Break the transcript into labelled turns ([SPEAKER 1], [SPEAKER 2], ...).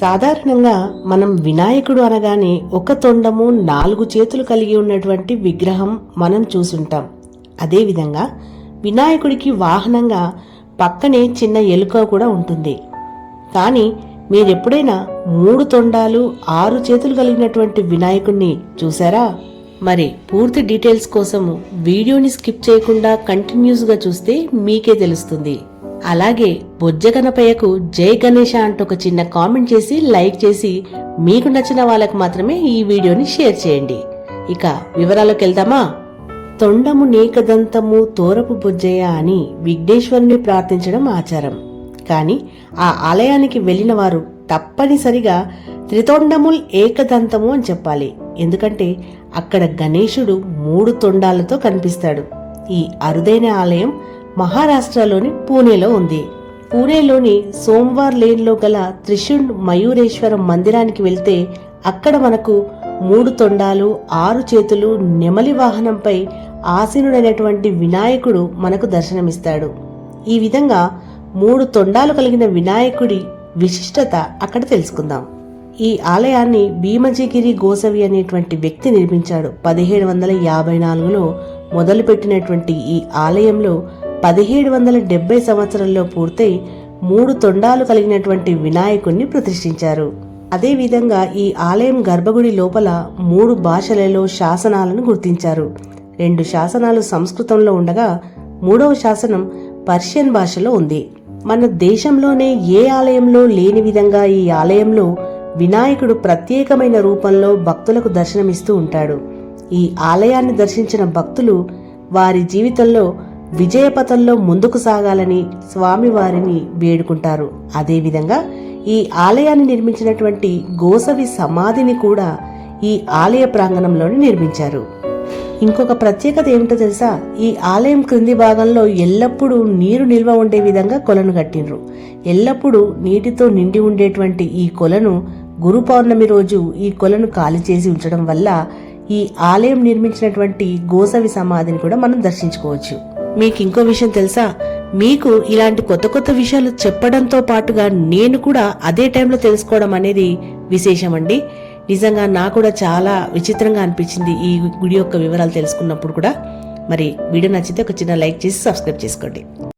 [SPEAKER 1] సాధారణంగా మనం వినాయకుడు అనగానే ఒక తొండము నాలుగు చేతులు కలిగి ఉన్నటువంటి విగ్రహం మనం చూసుంటాం. అదేవిధంగా వినాయకుడికి వాహనంగా పక్కనే చిన్న ఎలుక కూడా ఉంటుంది. కానీ మీరెప్పుడైనా మూడు తొండాలు ఆరు చేతులు కలిగినటువంటి వినాయకుడిని చూసారా? మరి పూర్తి డీటెయిల్స్ కోసము వీడియోని స్కిప్ చేయకుండా కంటిన్యూస్గా చూస్తే మీకే తెలుస్తుంది. అలాగే బొజ్జగనపయ్యకు జై గణేష అంటూ ఒక చిన్న కామెంట్ చేసి లైక్ చేసి మీకు నచ్చిన వాళ్ళకు మాత్రమే ఈ వీడియోని షేర్ చేయండి. ఇక వివరాలకు వెళ్దామా? తొండము నేకదంతము తోరపు బుజ్జయ్య అని విఘ్నేశ్వరుని ప్రార్థించడం ఆచారం. కానీ ఆ ఆలయానికి వెళ్ళిన వారు తప్పనిసరిగా త్రితొండముల్ ఏకదంతము అని చెప్పాలి. ఎందుకంటే అక్కడ గణేశుడు మూడు తొండాలతో కనిపిస్తాడు. ఈ అరుదైన ఆలయం మహారాష్ట్రలోని పూణేలో ఉంది. పూణేలోని సోమవార్ లేన్లో గల త్రిశుండ్ మయూరేశ్వరం మందిరానికి వెళ్తే అక్కడ మనకు మూడు తొండాలు ఆరు చేతులు నెమలి వాహనంపై ఆసీనుడైనటువంటి వినాయకుడు మనకు దర్శనమిస్తాడు. ఈ విధంగా మూడు తొండాలు కలిగిన వినాయకుడి విశిష్టత అక్కడ తెలుసుకుందాం. ఈ ఆలయాన్ని భీమజిగిరి గోసవి అనేటువంటి వ్యక్తి నిర్మించాడు. పదిహేడు వందల యాభై నాలుగులో మొదలుపెట్టినటువంటి ఈ ఆలయంలో పదిహేడు వందల డెబ్బై సంవత్సరంలో పూర్తయి మూడు తొండాలు కలిగినటువంటి వినాయకుణ్ణి ప్రతిష్ఠించారు. అదేవిధంగా ఈ ఆలయం గర్భగుడి లోపల మూడు భాషలలో శాసనాలను గుర్తించారు. రెండు శాసనాలు సంస్కృతంలో ఉండగా మూడవ శాసనం పర్షియన్ భాషలో ఉంది. మన దేశంలోనే ఏ ఆలయంలో లేని విధంగా ఈ ఆలయంలో వినాయకుడు ప్రత్యేకమైన రూపంలో భక్తులకు దర్శనమిస్తూ ఉంటాడు. ఈ ఆలయాన్ని దర్శించిన భక్తులు వారి జీవితంలో విజయపథంలో ముందుకు సాగాలని స్వామివారిని వేడుకుంటారు. అదేవిధంగా ఈ ఆలయాన్ని నిర్మించినటువంటి గోసవి సమాధిని కూడా ఈ ఆలయ ప్రాంగణంలోనే నిర్మించారు. ఇంకొక ప్రత్యేకత ఏమిటో తెలుసా? ఈ ఆలయం క్రింది భాగంలో ఎల్లప్పుడూ నీరు నిల్వ ఉండే విధంగా కొలను కట్టిండ్రు. ఎల్లప్పుడూ నీటితో నిండి ఉండేటువంటి ఈ కొలను గురు పౌర్ణమి రోజు ఈ కొలను ఖాళీ చేసి ఉంచడం వల్ల ఈ ఆలయం నిర్మించినటువంటి గోసవి సమాధిని కూడా మనం దర్శించుకోవచ్చు. మీకు ఇంకో విషయం తెలుసా? మీకు ఇలాంటి కొత్త కొత్త విషయాలు చెప్పడంతో పాటుగా నేను కూడా అదే టైంలో తెలుసుకోవడం అనేది విశేషం అండి నిజంగా నాకు కూడా చాలా విచిత్రంగా అనిపించింది ఈ గుడి యొక్క వివరాలు తెలుసుకున్నప్పుడు కూడా. మరి వీడియో నచ్చితే ఒక చిన్న లైక్ చేసి సబ్స్క్రైబ్ చేసుకోండి.